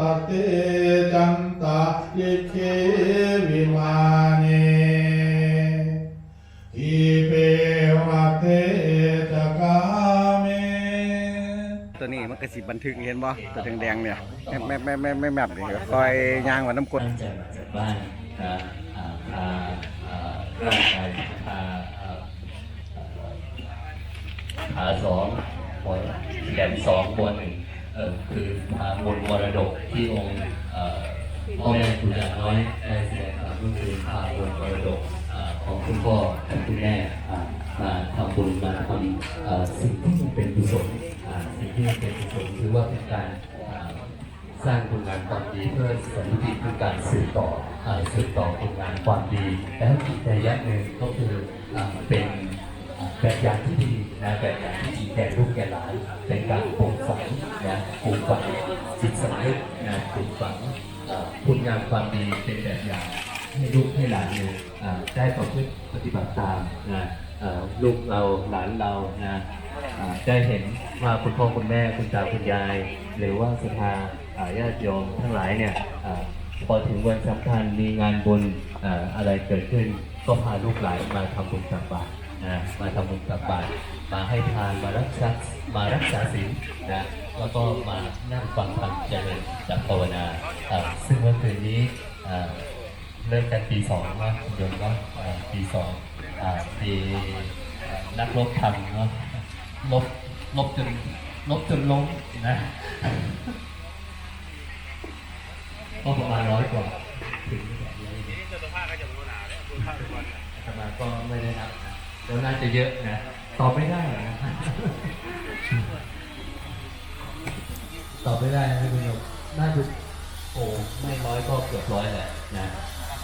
กิริสิกรตเตจันตาลิเควิมาเนทีเปวะเทจกาเมตัวนี้มันกระสิบันทึกเห็นบ่ตัวแดงๆเนี่ยแมบแมบแมบแมบแมบนี่ก็คอยย่างว่าน้ำกรดจมาจากบ้านนะอ่าพาร่างกายพาขาสองหัวแขนสองหัวหนึ่ง คือพาบนมรดกที่องค์พ่อแม่ครูอาจารย์น้อยได้แสดงความร่วมมือพาบนมรดกของคุณพ่อคุณแม่มาทำบุญมาทำสิ่งที่มันเป็นกุศลสิ่งที่เป็นกุศลถือว่าเป็นการสร้างผลงานความดีเพื่อสันติคือการสืบต่ออ่าสืบต่อผลงานความดี แล้วอีกระยะหนึ่งก็คือเป็นแบบอย่างที่ดีนะแบบอย่างที่ดีแก่ลูกแก่หลาน ความดีเป็นแบบอย่างให้ลูกให้หลานเนี่ยอ่าได้ประพฤติปฏิบัติตามนะลูกเราหลานเรานะได้เห็นว่าคุณพ่อคุณแม่คุณตาคุณยาย หรือว่าศรัทธาญาติโยมทั้งหลายเนี่ยอพอถึงวันสำคัญมีงานบุญออะไรเกิดขึ้น ก็พาลูกหลานมาทำบุญตักบาตร นะมาทำบุญตักบาตรมาให้ทานมารักษามารักษาศีลนะแล้วก็มานั่งฟังธรรมเจริญจากภาวนาซึ่งเมื่อคืนนี้เริ่มกันปีสองว่าคุณโยมว่าปีสองปีนักรบทำเนาะลบลบจนลบจนล้มนะก็ประมาณร้อยกว่าถึงแบบนี้อาตมาก็ไม่ได้นับนะ แล้วน่าจะเยอะนะตอบไม่ได้นะตอบไม่ได้นะคุณโยมน่าจะโอ้ไม่ร้อยก็เกือบร้อยแหละนะ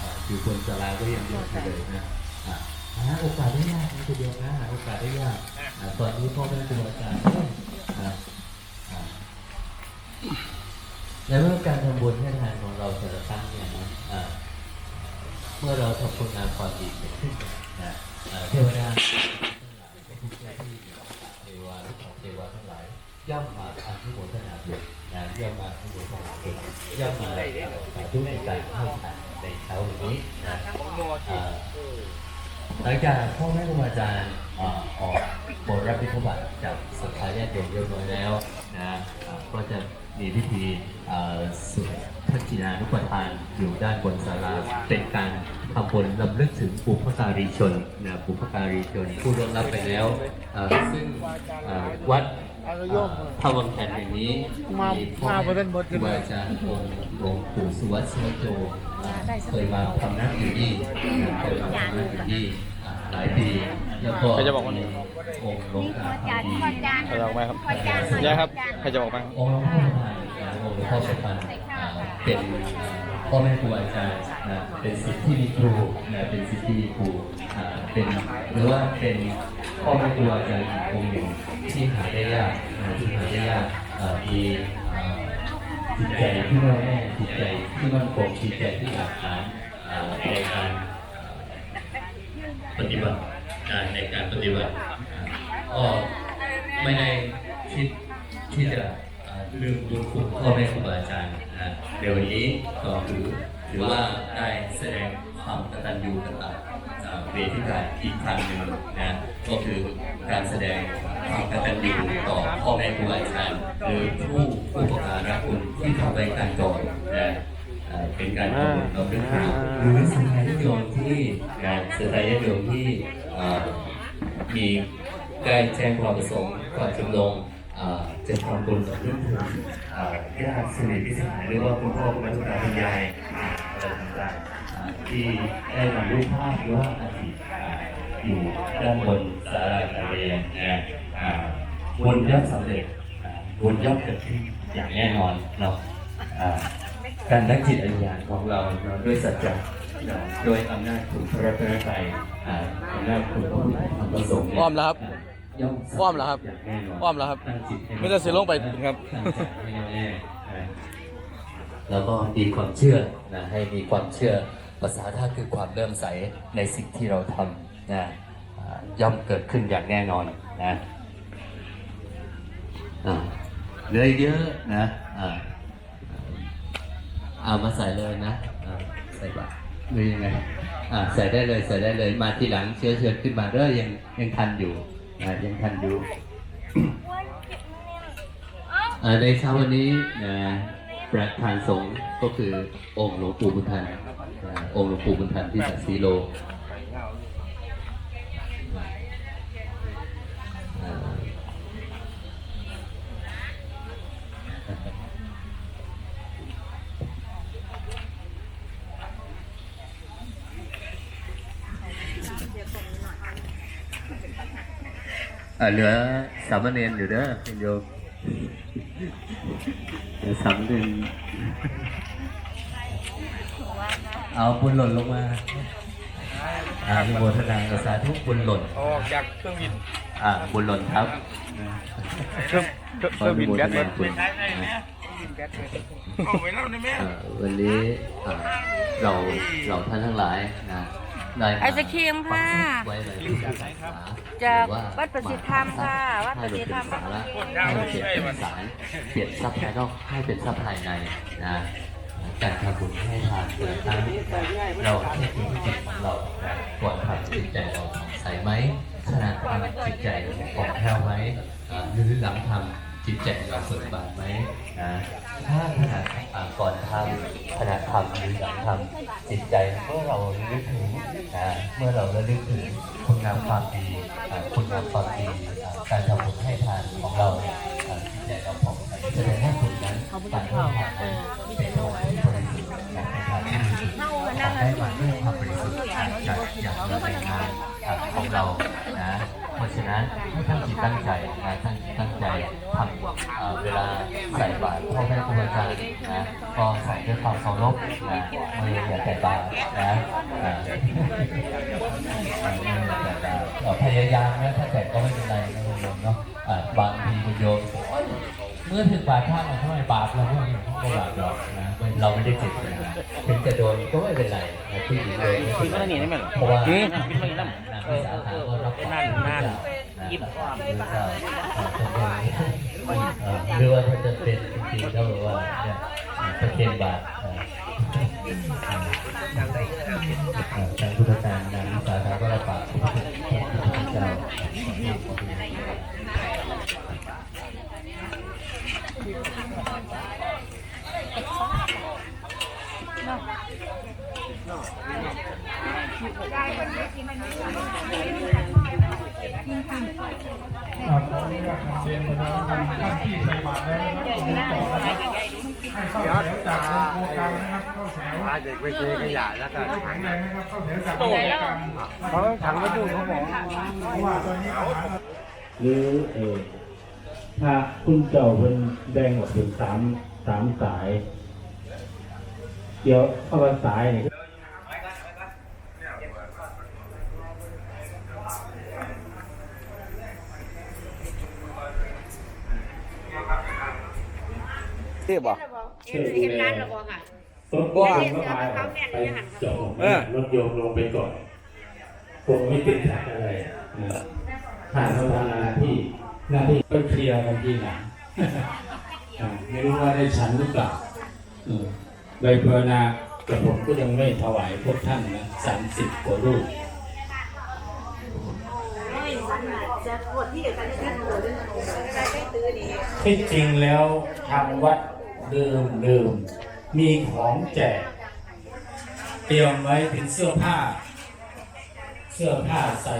อ่าอยู่บนศาลาก็ยังเดินไปเลยนะอ่าหาโอกาสได้ยากนะคุณโยมนะหาโอกาสได้ยากอ่าตอนนี้พ่อแม่ครูอาจารย์นะอ่าแล้วเมื่อการทำบุญให้ทานของเราแต่ละครั้งเนี่ยนะอ่าเมื่อเราทำคุณงามความดีเกิดขึ้นนะอ่า เทวดาทุกหน้าที่เทวาทุกของเทวาทั้งหลายย่อมมาอนุโมทนาบุญนะย่อมมาอนุโมทนาบุญย่อมมาสาธุในการให้ทานในเช้าวันนี้นะหลังจากพ่อแม่ครูอาจารย์ออก บทรับบิณฑบาตจากสถานญาติโยมเรียบร้อยแล้วนะก็จะมีพิธีสวดพระจินานุปทานอยู่ด้านบนศาลาเป็นการทำบุญลำลึกถึงปุพการีชนนะปุพการีชนผู้ร่วงรับไปแล้วซึ่งวัดพระวังแผ่นแห่งนี้มาพ่อมาประเด็แม่ครูอาจารย์องค์หลวงปู่สุวัสดิ์สวโจเคยมาทำหน้าที่นี่เคยมาทำหน้าที่นี่ หลายปีแล้วก็ใครจะบอกว่ามีองค์หลวงตาจานดีพ่อจานใครจะบอกไหมครับพ่อจานยายครับใครจะบอกไหมครับองค์หลวงพ่อประธานอ่าองค์หลวงพ่อประธานอ่าเป็นพ่อแม่ครูอาจารย์นะเป็นสิทธิ์ที่มีครูนะเป็นสิทธิ์ที่มีครูอ่าเป็นหรือว่าเป็นพ่อแม่ครูอาจารย์อีกองค์หนึ่งที่หาได้ยากนะที่หาได้ยากอ่ามีอ่าจิตใจที่แน่วแน่จิตใจที่มั่นคงจิตใจที่หลักฐานอ่าในการ ปฏิบัติในการปฏิบัติก็ไม่ได้คิดที่จะอ่าลืมบุญคุณพ่อแม่ครูบาอาจารย์นะเดี๋ยววันนี้ก็ถือถือว่าได้แสดงความกตัญญูกตอ่าเวทิกาอีกครั้งหนึ่งนะก็คือการแสดงความกตัญญูต่อพ่อแม่ครูบาอาจารย์หรือผู้ผู้ประการคุณที่ทำไว้การก่อนนะอ่า เป็นการทำบุญเราด้วยกันหรือสถานโยมที่งานสถานโยมที่มีได้แจ้งความประสงค์ก่อนจำลงจะทำบุญกับเรื่องถึงญาติสนิทพิสหายหรือว่าคุณพ่อคุณแม่คุณตาคุณยายอะไรต่างๆที่ได้นำรูปภาพหรือว่าอาทิอ่าอยู่ด้านบนศาลาการเรียนนะอ่าบุญย่อมสำเร็จบุญย่อมเกิดขึ้นอย่างแน่นอนเนาะอ่า การนักจิตอธิษฐานของเราเนาะด้วยสัจจะเนาะโดยอำนาจคุณพระรัตนตรัยอ่าอำนาจคุณพระพุทธธรรมประสงค์เนี่ยอ้อมแล้วครับย่อมสำเร็จอ้อมแล้วครับอย่างแน่นนอ้อมแล้วครับตั้งจิตให้ไม่ต้องเสียลงไปครับตั้งใจให้แน่ๆนะแล้วก็มีความเชื่อนะให้มีความเชื่อภาษาท่าคือความเริ่อมใสในสิ่งที่เราทำนะอ่าย่อมเกิดขึ้นอย่างแน่นอนนะอ่าเหลืออีกเยอะนะอ่า เอามาใส่เลยนะอ่าใส่บาตรหรือยังไงอ่าใส่ได้เลยใส่ได้เลยมาทีหลังเชื้อเชิญขึ้นมาเด้อยังยังทันอยู่อ่ายังทันอยู่ อ่าในเช้าวันนี้นะประธานสงฆ์ก็คือองค์หลวงปู่บุญทันอ่าองค์หลวงปู่บุญทันที่สัตสีโล เหลือสามเณรอยู่เด้อคุณโยมเดี๋ยวสำเร็จเอาบุญหล่นลงมาอ่ามีโมทนากับสาธุบุญหล่นออกจากเครื่องบินอ่าบุญหล่นครับเครื่องเครื่องบินแบตเบิดบุญแบตเอาไปแล้วนะแม่อ่าวันนี้อ่าเราเราท่านทั้งหลายนะ ได้ไอศกรีมค่ะไว้ในที่ศึกษาจากหรือวัดประสิทธิธรรมค่ะ วัดประสิทธิธรรมให้มันเป็นสาระให้มันเป็นสารเปลี่ยนทรัพย์ภายนอกให้เป็นทรัพย์ภายในนะการทำบุญให้ทานเกิดตั้งเราให้คุณจิตของเราก่อนทำจิตใจเราผ่องใสไหมขณะทำจิตใจผ่องแผ้วไหมอ่าหรือหลังทำจิตใจเราเบิกบานไหมนะถ้าขณะอ่าก่อนทำขณะทำหรือหลังทำจิตใจเมื่อเราระลึกถึงอ่า เมื่อเราระลึกถึงคุณงามความดีคุณงามความดีการทำบุญให้ทานของเราเนี่ยอ่าจิตใจเราผ่องใสแสดงว่าคุณนั้นการให้ทานนั้นเป็นของที่บริสุทธิ์และเป็นทางที่บริสุทธิ์ทำให้มาด้วยความบริสุทธิ์จากจากอย่างเราในงานของเรานะเพราะฉะนั้นให้ตั้งจิตตั้งใจนะตั้งตั้งใจทำเวลาใส่บาตรพ่อแม่ครูอาจารย์นะ ก็ใส่ด้วยความเคารพนะมืออย่าแตะบานะมืออย่าแตะพยายามนะถ้าแตะก็ไม่เป็นไรนะคุณโยมเนาะบางทีคุณโยมเมื่อถึงบาตรท่านทำไมบาปเราไม่ก็บาปหรอกนะเราไม่ได้เจ็บนะถึงจะโดนก็ไม่เป็นไรนะผู้หญิงโดนก็ไม่เป็นไรเพราะว่าอืมเออเออเออรับนั่นนั่นยิบความ หรือว่าหรือว่าถ้าจะเป็นจริงๆก็แบบว่าเนี่ยประเคนบาททางพุทธการนางสาขาก็ระบาดพระพุทธเจ้า ครับขออนุญาตนำเรียนประชาชนท่านที่ใส่บาตร แล้วนะครับต่อนะครับให้เข้าแถวจากวงโคกลางนะครับเข้าแถวเด็กไปเจอขยะแล้วกันแข็งแรงนะครับเข้าแถวจากวงโคกลางเขาถังมาดูเขาบอกเพราะว่าตอนนี้อาหารหรือเออถ้าคุณเจ้าเป็นแดงออกเป็นสามสามสาย เกี่ยวเข้ามาสายเนี่ย ที่บอกเห็นเห็นร้านเราบอกค่ะต้นกว้างก็พายออกไปจบรถโยมลงไปก่อนคงไม่ติดขัดอะไรนะผ่านประธานาที่หน้าที่ก็เคลียร์กันที่หลังอ่าไม่รู้ว่าได้ฉันหรือเปล่าเออใบเพอนากับผมก็ยังไม่ถวายพวกท่านนะสามสิบกว่ารูปที่จริงแล้วทางวัด เดิมเดิมมีของแจก เตรียมไว้เป็นเสื้อผ้า เสื้อผ้าใส่